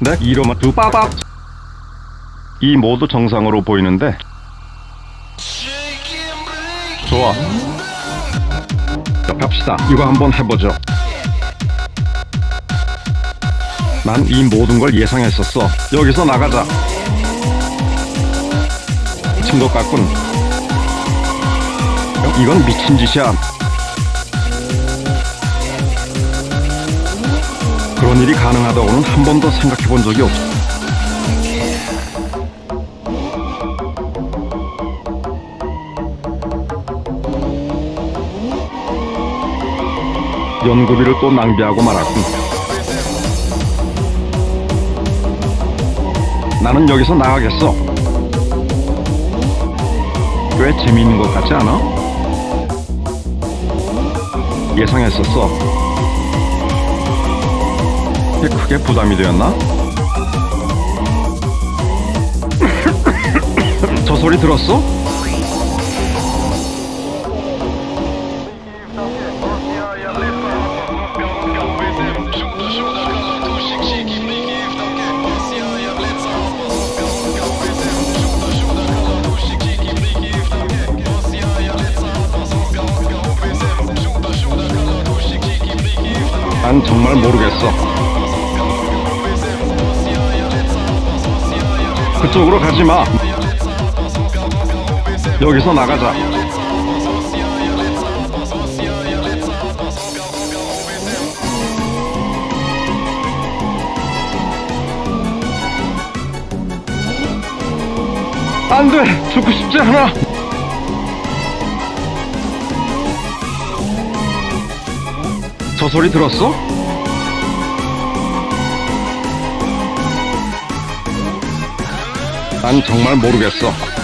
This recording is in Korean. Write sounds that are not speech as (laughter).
네? 이러면 두 빠밥. 이 모두 정상으로 보이는데. 좋아. 자, 갑시다. 이거 한번 해보죠. 난 이 모든 걸 예상했었어. 여기서 나가자. 미친 것 같군. 이건 미친 짓이야. 그런 일이 가능하다고는 한 번도 생각해 본 적이 없어. 연구비를 또 낭비하고 말았군. 나는 여기서 나가겠어. 꽤 재미있는 것 같지 않아? 예상했었어. 꽤 크게 부담이 되었나? (coughs) 저 소리 들었어? 난 정말 모르겠어. 그쪽으로 가지 마. 여기서 나가자. 안 돼! 죽고 싶지 않아! 저 소리 들었어? 난 정말 모르겠어.